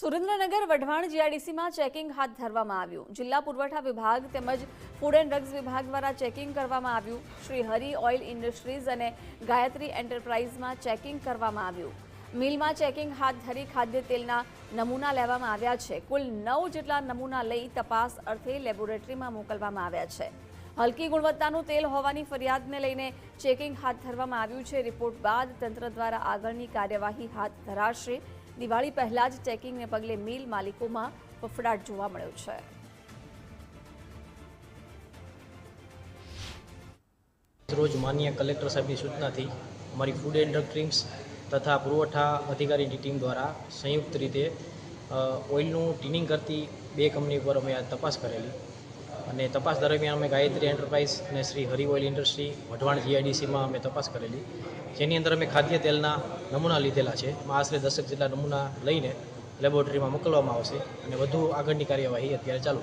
Surendranagar Wadhwan જીઆઈડીસીમાં checking હાથ ધરવામાં આવ્યું. જિલ્લા પુરવઠા વિભાગ તેમજ ફૂડ એન્ડ ડ્રગ્સ વિભાગ દ્વારા ચેકિંગ કરવામાં આવ્યું. શ્રી હરિ ઓઇલ ઇન્ડસ્ટ્રીઝ અને ગાયત્રી એન્ટરપ્રાઇઝમાં ચેકિંગ કરવામાં આવ્યું. મિલમાં ચેકિંગ હાથ ધરી ખાદ્ય તેલના નમૂના લેવામાં આવ્યા છે. કુલ નવ જેટલા નમૂના લઈ તપાસ અર્થે લેબોરેટરીમાં મોકલવામાં આવ્યા છે. હલકી ગુણવત્તાનું તેલ હોવાની ફરિયાદને લઈને ચેકિંગ હાથ ધરવામાં આવ્યું છે. રિપોર્ટ બાદ તંત્ર દ્વારા આગળની કાર્યવાહી હાથ ધરાશે. દિવાળી પહેલા જ ચેકિંગને પગલે મિલ માલિકોમાં ફફડાટ જોવા મળ્યો છે. રોજ માન્ય કલેક્ટર સાહેબની સૂચનાથી અમારી ફૂડ એન્ડ ડ્રગ ટીમ્સ તથા પુરવઠા અધિકારીની ટીમ દ્વારા સંયુક્ત રીતે ઓઇલનું ટીનિંગ કરતી બે કંપની પર અમે આ તપાસ કરેલી. અને તપાસ દરમિયાન અમે ગાયત્રી એન્ટરપ્રાઇઝ અને શ્રી હરિ ઓઇલ ઇન્ડસ્ટ્રી વઢવાણ જીઆઈડીસીમાં અમે તપાસ કરેલી. જેની અંદર અમે ખાદ્ય તેલના નમૂના લીધેલા છે. એમાં આશરે દસક જેટલા નમૂના લઈને લેબોરેટરીમાં મોકલવામાં આવશે અને વધુ આગળની કાર્યવાહી અત્યારે ચાલુ